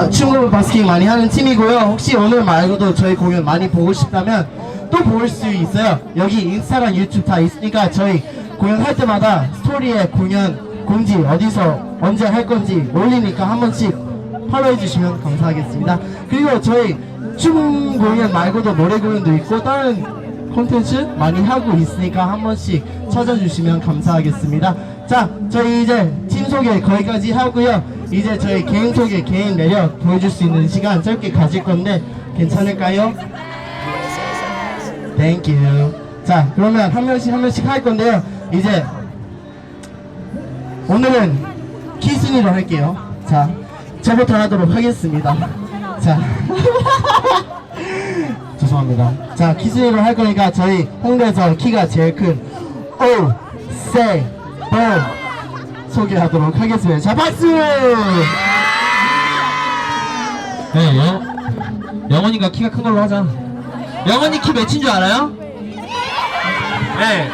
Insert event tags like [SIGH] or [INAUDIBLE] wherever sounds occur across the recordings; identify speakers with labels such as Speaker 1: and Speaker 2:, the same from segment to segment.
Speaker 1: 진짜 춤을 바스킹 많이 하는 팀이고요. 혹시 오늘 말고도 저희 공연 많이 보고 싶다면 또 볼 수 있어요. 여기 인스타랑 유튜브 다 있으니까 저희 공연 할 때마다 스토리에 공연 공지 어디서 언제 할 건지 올리니까 한 번씩 팔로우 해 주시면 감사하겠습니다. 그리고 저희 춤 공연 말고도 노래 공연도 있고 다른 콘텐츠 많이 하고 있으니까 한 번씩 찾아주시면 감사하겠습니다. 자, 저희 이제 팀 소개 거기까지 하고요. 이제 저희 개인 소개, 개인 매력 보여줄 수 있는 시간 짧게 가질 건데 괜찮을까요? Thank you. 자, 그러면 한 명씩 한 명씩 할 건데요. 이제 오늘은 키스니로 할게요. 자, 저부터 하도록 하겠습니다. 자. [LAUGHS] 죄송합니다. 자, 키스니로 할 거니까 저희 홍대에서 키가 제일 큰 O, C, B 소개하도록 하겠습니다. 자, 박수!
Speaker 2: 네, 영, 영원이가 키가 큰 걸로 하자. 영원이 키 몇인 줄 알아요? 네.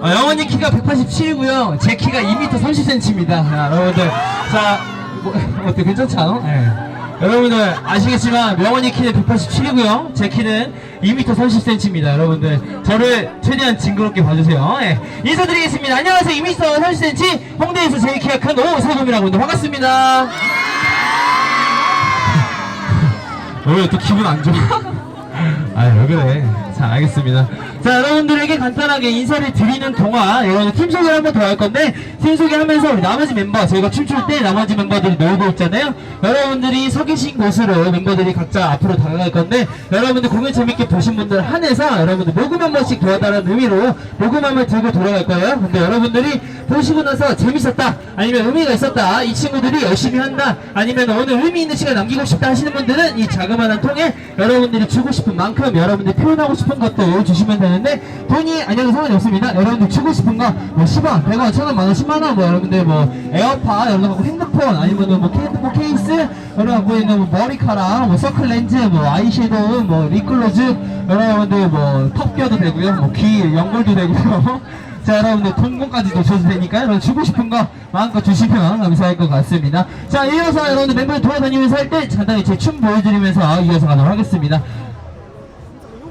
Speaker 2: 어, 영원이 키가 187이고요. 제 키가 2m 30cm입니다. 여러분들. 자, 뭐, 어때? 괜찮지 않아? 네. 여러분들 아시겠지만 명원이 키는 187이고요. 제 키는 2m 30cm입니다. 여러분들 저를 최대한 징그럽게 봐주세요. 네. 인사드리겠습니다. 안녕하세요. 2m 30cm 홍대에서 제일 키가 큰 오세범이라고 합니다. 반갑습니다. [LAUGHS] 왜또 기분 안 좋아? [LAUGHS] 아, 왜 그래? 자, 알겠습니다. 자, 여러분들에게 간단하게 인사를 드리는 동안 여러분 팀 소개를 한 번 더 할 건데 팀 소개하면서 우리 나머지 멤버 저희가 춤출 때 나머지 멤버들이 놀고 있잖아요. 여러분들이 서 계신 곳으로 멤버들이 각자 앞으로 다가갈 건데 여러분들 공연 재밌게 보신 분들 한해서 여러분들 모금 한 번씩 도와달라는 의미로 모금함을 들고 돌아갈 거예요. 근데 여러분들이 보시고 나서 재밌었다 아니면 의미가 있었다 이 친구들이 열심히 한다 아니면 오늘 의미 있는 시간 남기고 싶다 하시는 분들은 이 자그마한 통에 여러분들이 주고 싶은 만큼 여러분들이 표현하고 싶은 것들 주시면 되는데 돈이 아니어도 상관이 없습니다. 여러분들 주고 싶은 거뭐 10원 100원 1000원 만원 10만원 뭐 여러분들 뭐 에어팟 여러분들 갖고 핸드폰 아니면 뭐 핸드폰 케이스 여러분 갖고 있는 뭐 머리카락 뭐 서클 렌즈 뭐 아이섀도우 뭐 립글로즈 여러분들 뭐 턱뼈도 되고요. 뭐 귀 연골도 되고요. [LAUGHS] 자 여러분들 통공까지도 줘도 되니까 여러분 주고 싶은 거 마음껏 주시면 감사할 것 같습니다. 자 이어서 여러분들 멤버들 돌아다니면서 할 때 간단히 제 춤 보여드리면서 이어서 가도록 하겠습니다.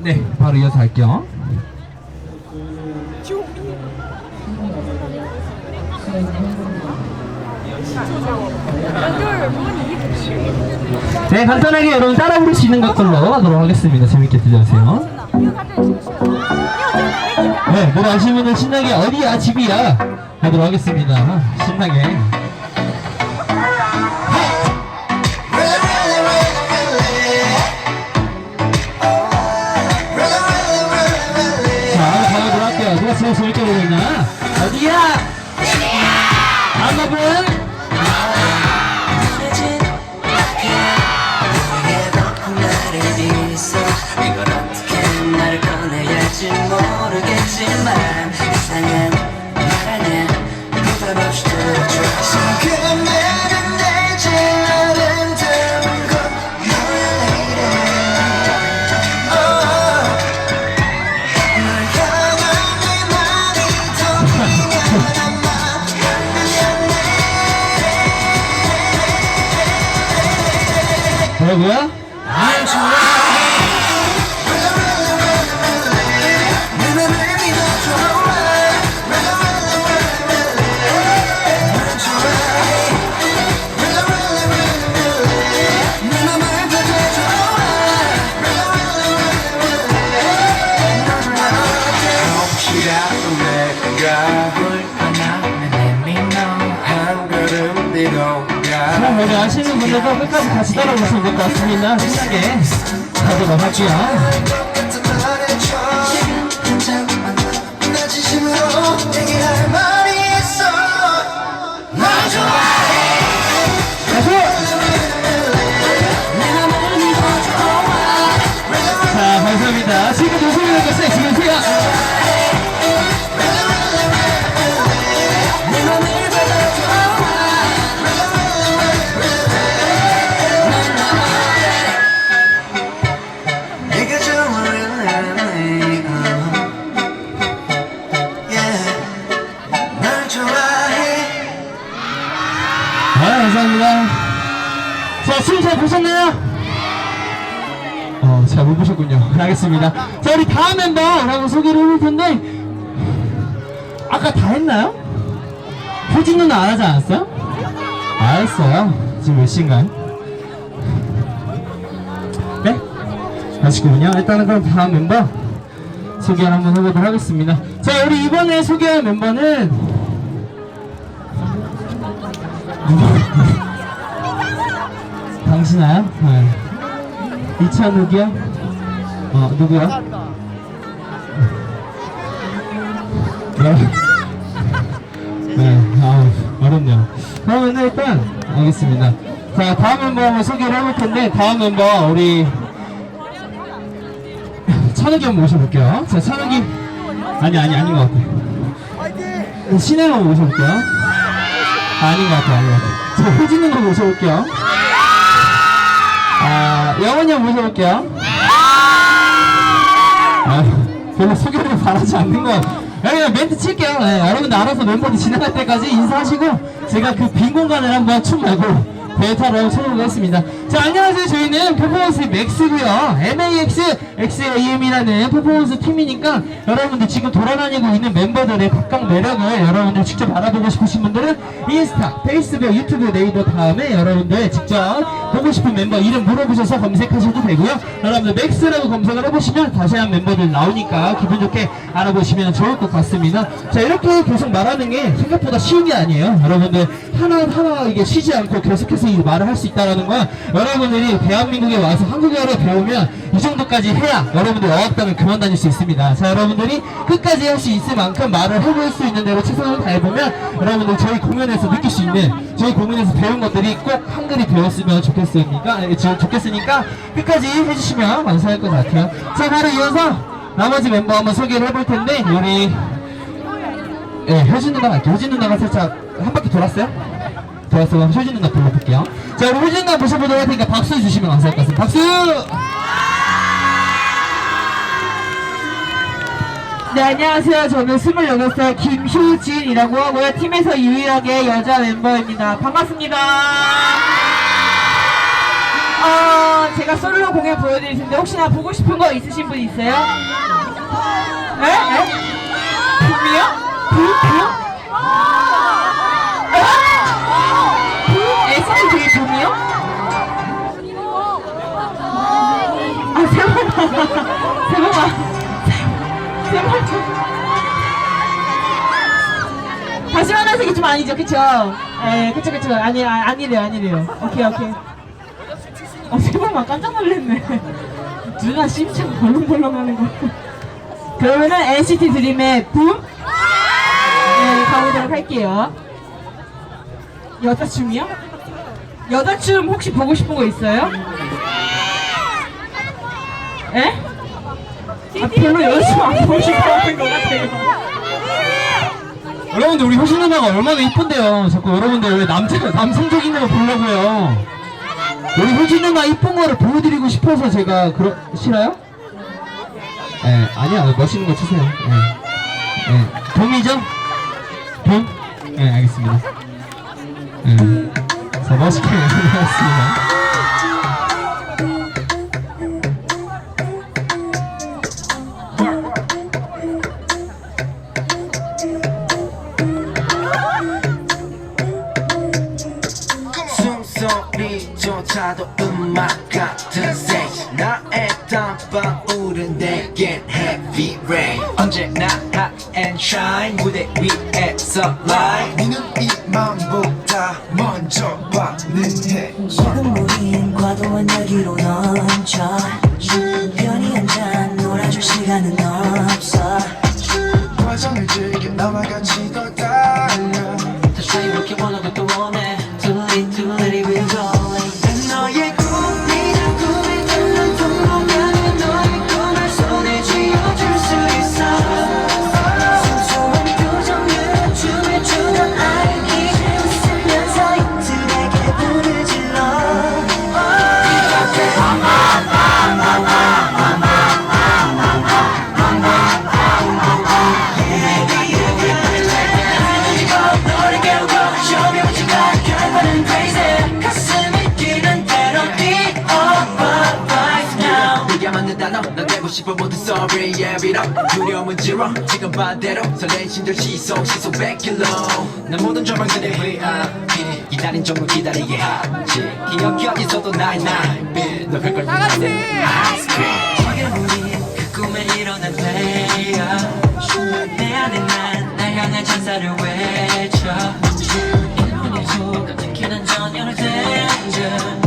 Speaker 2: 네 바로 이어서 할게요 네 간단하게 여러분 따라 부를 수 있는 것들로 하도록 하겠습니다. 재밌게 들려주세요. 네 노래 분들 신나게 어디야 집이야? 하도록 하겠습니다. 신나게 우리 아시는 분들도 끝까지 같이 따라오시면 될 것 같습니다. 신나게 가도록 할게요 잘 보셨나요? 어, 잘 못 보셨군요. 알겠습니다. 자, 우리 다음 멤버라고 소개를 해볼 텐데, 아까 다 했나요? 효진 누나 안 하지 않았어요? 안 했어요. 지금 몇 시인가요? 네? 아쉽군요. 일단은 그럼 다음 멤버 소개를 한번 해보도록 하겠습니다. 자, 우리 이번에 소개할 멤버는 당신아요? 네. 이찬욱이요? 어, 누구야? 네. 네, 아 어렵네요. 그러면 일단, 알겠습니다. 자, 다음 멤버 한번 소개를 해볼 텐데, 다음 멤버, 우리, 찬욱이 한번 모셔볼게요. 자, 찬욱이, 아니, 아니, 아닌 것 같아. 한번 모셔볼게요. 아, 아닌 것 같아, 아닌 것 같아. 자, 효진이 한번 모셔볼게요. 아, 영원히 한번 모셔볼게요. 아, 별로 소개를 바라지 않는 거. 야, 그냥 멘트 칠게요. 네, 여러분들 알아서 멤버들 진행할 때까지 인사하시고, 제가 그 빈 공간을 한번 춤 말고, 베타로 쳐보겠습니다. 자, 안녕하세요. 저희는 퍼포먼스 맥스고요 MAX, XAM이라는 퍼포먼스 팀이니까, 여러분들 지금 돌아다니고 있는 멤버들의 각각 매력을 여러분들 직접 알아보고 싶으신 분들은 인스타, 페이스북, 유튜브, 네이버 다음에 여러분들 직접 보고 싶은 멤버 이름 물어보셔서 검색하셔도 되고요. 여러분들 맥스라고 검색을 해보시면 자세한 멤버들 나오니까 기분 좋게 알아보시면 좋을 것 같습니다. 자 이렇게 계속 말하는 게 생각보다 쉬운 게 아니에요. 여러분들 하나 하나 이게 쉬지 않고 계속해서 이 말을 할 수 있다는 건 여러분들이 대한민국에 와서 한국어를 배우면 이 정도까지 해야 여러분들 어학당을 그만 다닐 수 있습니다. 자 여러분들이 끝까지 할 수 있을 만큼 말을 해볼 수 있는 대로 최선을 다해보면 여러분들 저희 공연에서 느낄 수 있는 저희 공연에서 배운 것들이 꼭 한글이 되었으면 좋겠으니까 에, 저- 좋겠으니까 끝까지 해주시면 감사할 것 같아요. 자 바로 이어서 나머지 멤버 한번 소개를 해볼 텐데 우리 예, 효진 누나가 할게요. 효진 누나가 살짝 한 바퀴 돌았어요? 돌았어. 그럼 효진 누나 불러볼게요. 자, 우리 효진 누나 모셔보도록 할 테니까 박수 주시면 감사할 것 같습니다. 박수!
Speaker 3: 네, 안녕하세요. 저는 28살 김효진이라고 하고요. 팀에서 유일하게 여자 멤버입니다. 반갑습니다. 어, 제가 솔로 공연 보여드릴 텐데 혹시나 보고 싶은 거 있으신 분 있어요? 에? 에? 붐이요? 붐? 붐? 번만. [LAUGHS] 제발 다시 만나색이 좀 아니죠 그쵸? 에 그쵸 그쵸 아니 아, 아니래요 아니래요 오케이 오케이 어 세번만 깜짝 놀랐네 누나 심장 벌렁벌렁하는 거 그러면은 NCT 드림의 붐 네, 가보도록 할게요 여자춤이요? 여자춤 혹시 보고 싶은 거 있어요? 에? 아, 별로 여자춤 안 싶어 하는 것 같아요
Speaker 2: 여러분들, 우리 효진 누나가 얼마나 이쁜데요. 자꾸 여러분들 왜 남자, 남성적인 거 보려고요. 우리 효진 누나 이쁜 거를 보여드리고 싶어서 제가, 그러, 싫어요? 예, 아니야. 멋있는 거 치세요. 예. 예. 돔이죠? 돔? 예, 알겠습니다. 예. 자, 멋있게 [LAUGHS] 연습하겠습니다.
Speaker 4: 소리조차도 음악 같은 섹시 나의 땀방울은 내겐 heavy rain. 언제나 hot and shine. 무대 위에서 live
Speaker 5: 니는 이맘보다 먼저 반응해.
Speaker 6: 지금 우린 과도한 열기로 넘쳐. 편히 앉아 놀아줄 시간은 없어.
Speaker 5: 과정을 즐겨 나와 같이 더 달려.
Speaker 6: 다시 이렇게 원하고 또 원해
Speaker 4: 모두 sorry yeah 비록 두려움은 지워 지금 반대로 설레인 심장 시속 시속 100km 난 모든 조망들의 VIP 기다린 종로 기다리게 하지. 기억이 어디서도 99너 그걸 원하는 아이스크림.
Speaker 6: 지금 우리 그 꿈에 일어난 player 내 안에 난날 향한 찬사를 외쳐. 일본의 소가 지키는 전열의 danger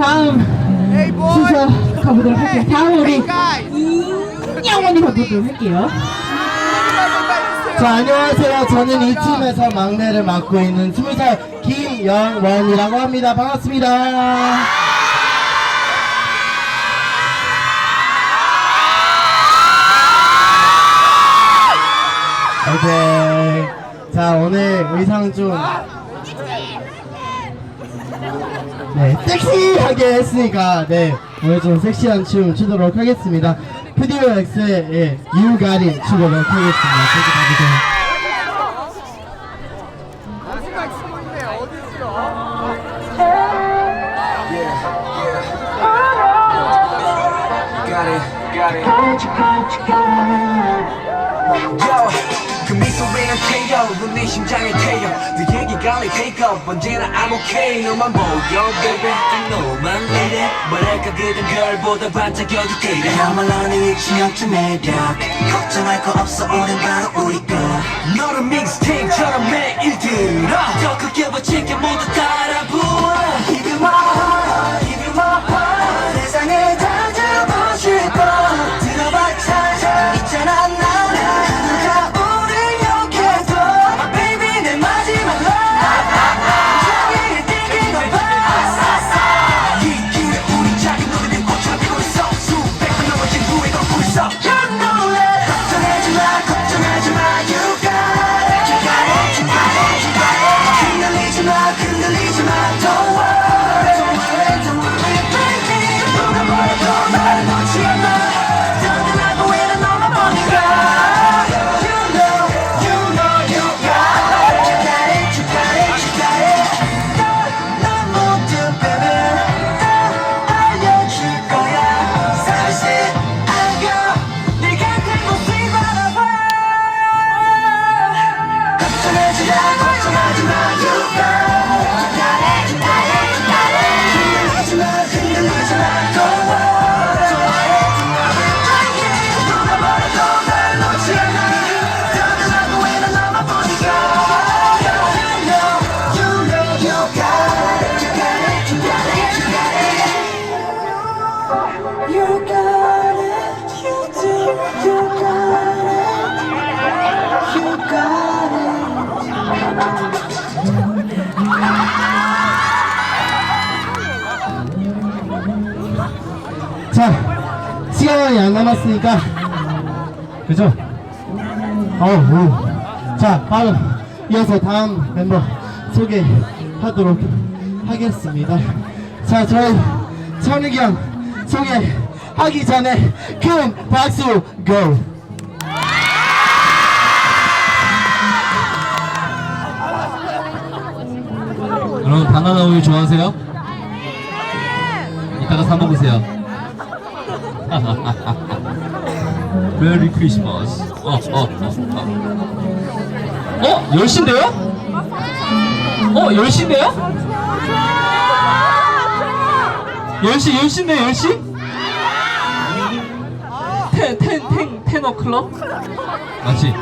Speaker 3: 다음 순서 가보도록 할게요. 다음 우리 인영원이 가보도록 할게요.
Speaker 1: 자 안녕하세요. 저는 이 팀에서 막내를 맡고 있는 20살 김영원이라고 합니다. 반갑습니다. 오케이 자 오늘 의상 좀 네, 섹시하게 했으니까 네 오늘 좀 섹시한 춤 추도록 하겠습니다. 프디오 X의 예, It 추도록 하겠습니다.
Speaker 4: 그 미소에 안 태요 눈네 심장에 태 내 take up 언제나 I'm okay. 너만 보여 baby. 너만 이래 뭐랄까 그댄 별보다 반짝여도 그래
Speaker 6: 야말로 네 위치였던 매력. 걱정할 거 없어 오늘 바로 우리 거.
Speaker 4: 너를 믹스테이프처럼 매일 들어.
Speaker 6: 더 크게 버칠게 모두 따라 부어. You my
Speaker 1: 남았으니까 그죠? 어우 자 바로 이어서 다음 멤버
Speaker 6: 소개하도록 하겠습니다. 자, 저희 천욱이 형 소개하기 전에 큰 박수 go!
Speaker 2: 여러분 바나나 우유 좋아하세요? 이따가 사 먹으세요. [LAUGHS] [LAUGHS] 메리 크리스마스. 어, 어, 어, 어. 어, 10시인데요? 어, 10시인데요? 10시, 10시인데, 10시?
Speaker 3: 텐, 텐, 텐, 텐어 클럽?
Speaker 2: 맞지?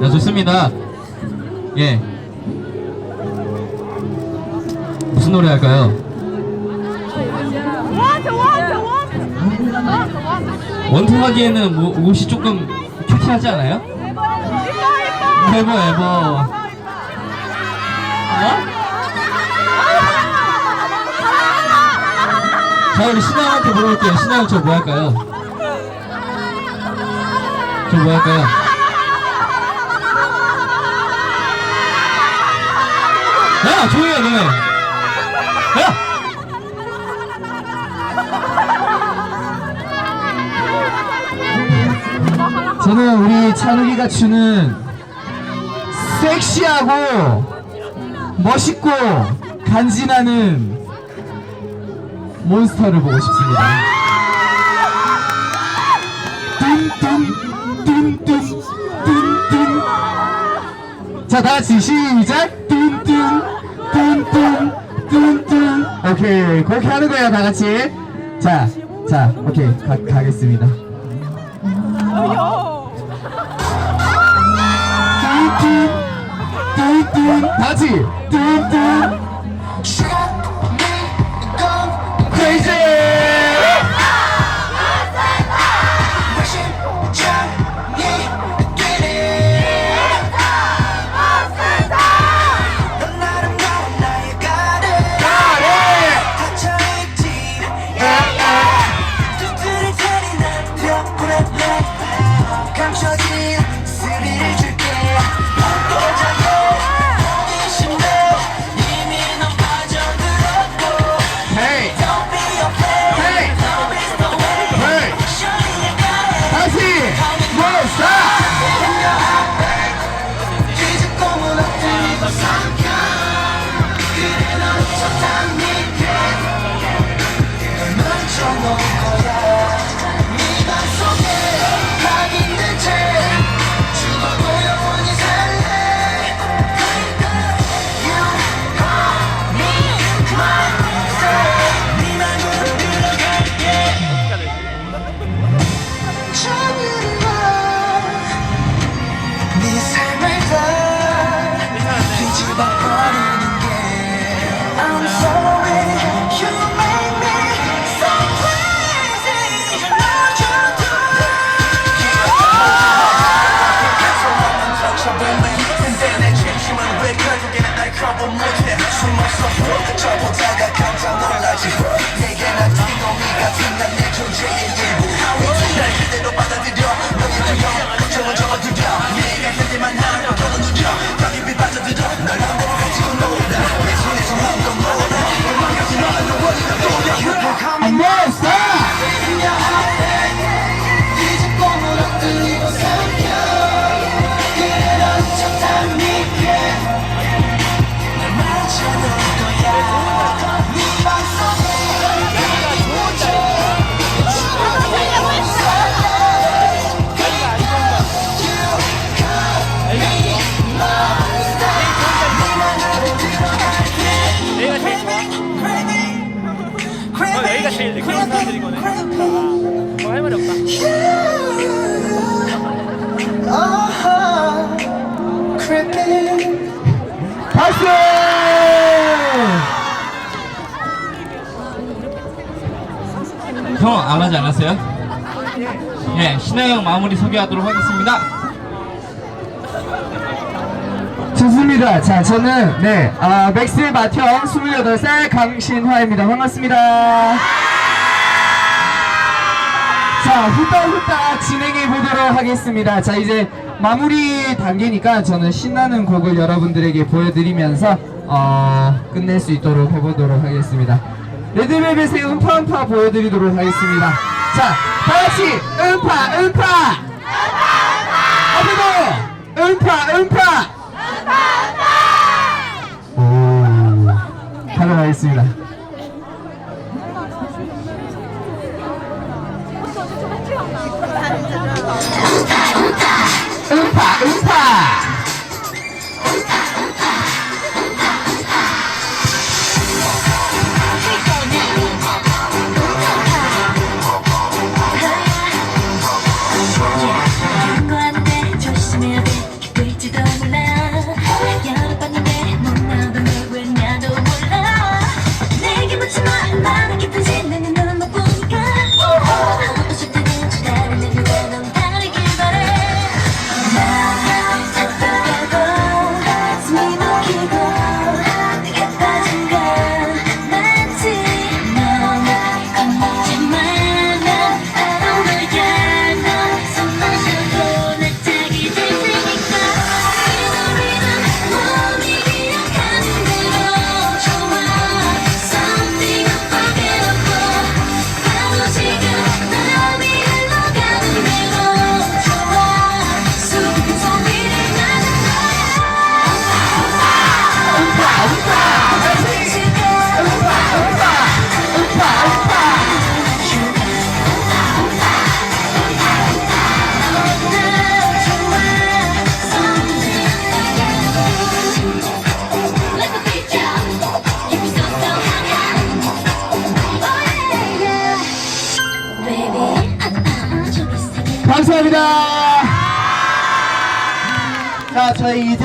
Speaker 2: 자, 좋습니다. 예. 무슨 노래 할까요? 원투하기에는 뭐, 옷이 조금 큐티하지 않아요? 에버 에버 어? 자 우리 신하한테 물어볼게요 신하형 저뭐 할까요? 저 뭐 할까요? 야 조용히 해 너네 야!
Speaker 6: 저는 우리 찬욱이가 주는 섹시하고 멋있고 간지나는 몬스터를 보고 싶습니다. 뚠뚠 뚠뚠 뚠뚠 자 다같이 시작. 뚠뚠 뚠뚠 뚠뚠 오케이. 그렇게 하는 거예요 다같이. 자자 오케이. 가, 가겠습니다 뚠뚠 다같이 뚠뚠 crazy
Speaker 2: 형 안 하지 않았어요? 예 신하형 마무리 소개하도록 하겠습니다
Speaker 6: 좋습니다. 자, 저는, 네, 아, 맥스의 맏형 28살 강신화입니다. 반갑습니다. 자, 후딱 후딱 진행해 보도록 하겠습니다. 자, 이제 마무리 단계니까 저는 신나는 곡을 여러분들에게 보여드리면서 어, 끝낼 수 있도록 해보도록 하겠습니다. 레드벨벳의 음파 음파 보여드리도록 하겠습니다. 자, 다 같이 음파 음파 앞으로 음파 음파 오 하도록 하겠습니다. 음파 음파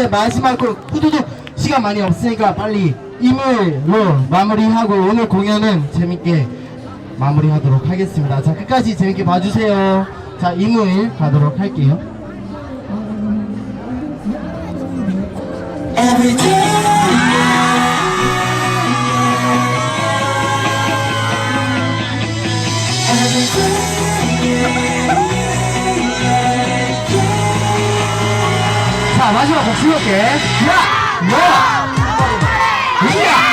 Speaker 7: 마지막
Speaker 1: 곡 후두둑 시간 많이 없으니까 빨리 이물로 마무리하고 오늘 공연은 재밌게 마무리하도록 하겠습니다. 자, 끝까지 재밌게 봐주세요. 자, 이물 가도록 할게요.
Speaker 6: 마지막 곡 즐겁게 야! 야!
Speaker 7: 어딘데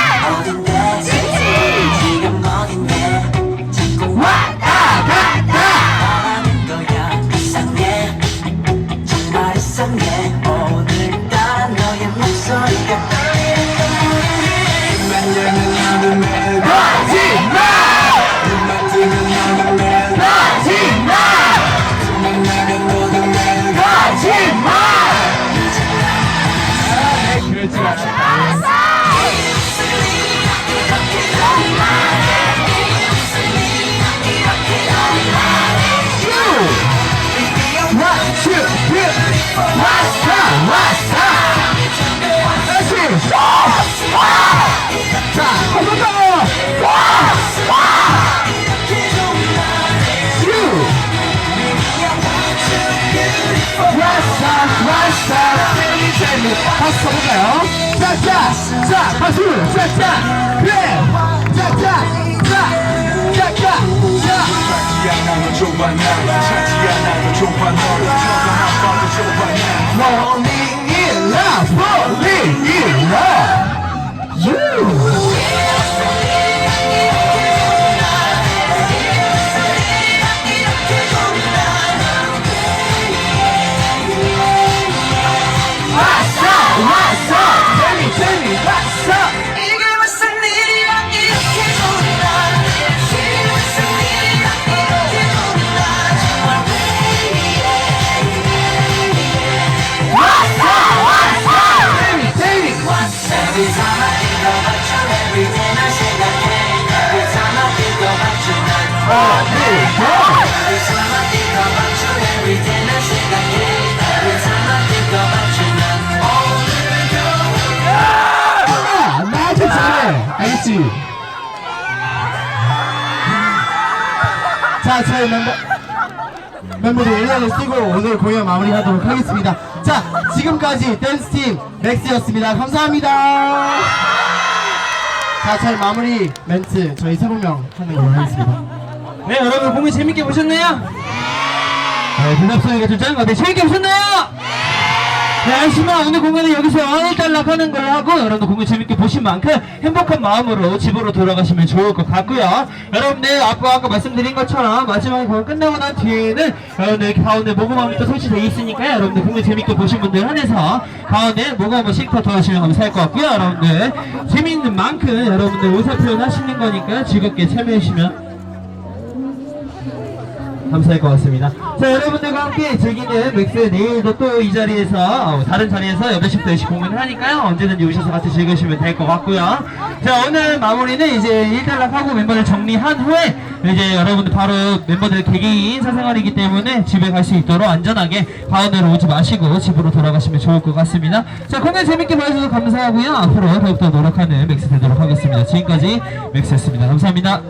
Speaker 6: 박수 쳐볼까요? 짜짜 자 박수! 짜짜 그래! 짜짜 자 짜짜 자. Falling in
Speaker 1: 자, 저희 멤버 멤버들 일년을 쓰고 오늘 공연 마무리하도록 하겠습니다. 자, 지금까지 댄스팀 맥스였습니다. 감사합니다. 자, 저희 마무리 멘트 저희 세명 하는 걸로 하겠습니다.
Speaker 6: 네, 여러분 공연 재밌게 보셨나요? 네, 대답 소리가 좀 작은 것 같아요. 재밌게 보셨나요?
Speaker 2: 네, 하지만 오늘 공연은 여기서 일단락하는 걸로 하고 여러분들 공연 재밌게 보신 만큼 행복한 마음으로 집으로 돌아가시면 좋을 것 같고요. 여러분들 아까 아까 말씀드린 것처럼 마지막에 공연 끝나고 난 뒤에는 여러분들 가운데 모금함이 또 설치되어 있으니까요. 여러분들 공연 재밌게 보신 분들 한해서 가운데 모금 한번 씩 더 도와주시면 감사할 것 같고요. 여러분들 재미있는 만큼 여러분들 의사 표현하시는 거니까 즐겁게 참여해주시면 감사할 것 같습니다. 자, 여러분들과 함께 즐기는 맥스 내일도 또 이 자리에서, 어, 다른 자리에서 8시부터 10시 공연을 하니까요. 언제든지 오셔서 같이 즐기시면 될 것 같고요. 자, 오늘 마무리는 이제 일단락하고 멤버들 정리한 후에 이제 여러분들 바로 멤버들 개개인 사생활이기 때문에 집에 갈 수 있도록 안전하게 가운데로 오지 마시고 집으로 돌아가시면 좋을 것 같습니다. 자, 공연 재밌게 봐주셔서 감사하고요. 앞으로 더욱더 노력하는 맥스 되도록 하겠습니다. 지금까지 맥스였습니다. 감사합니다.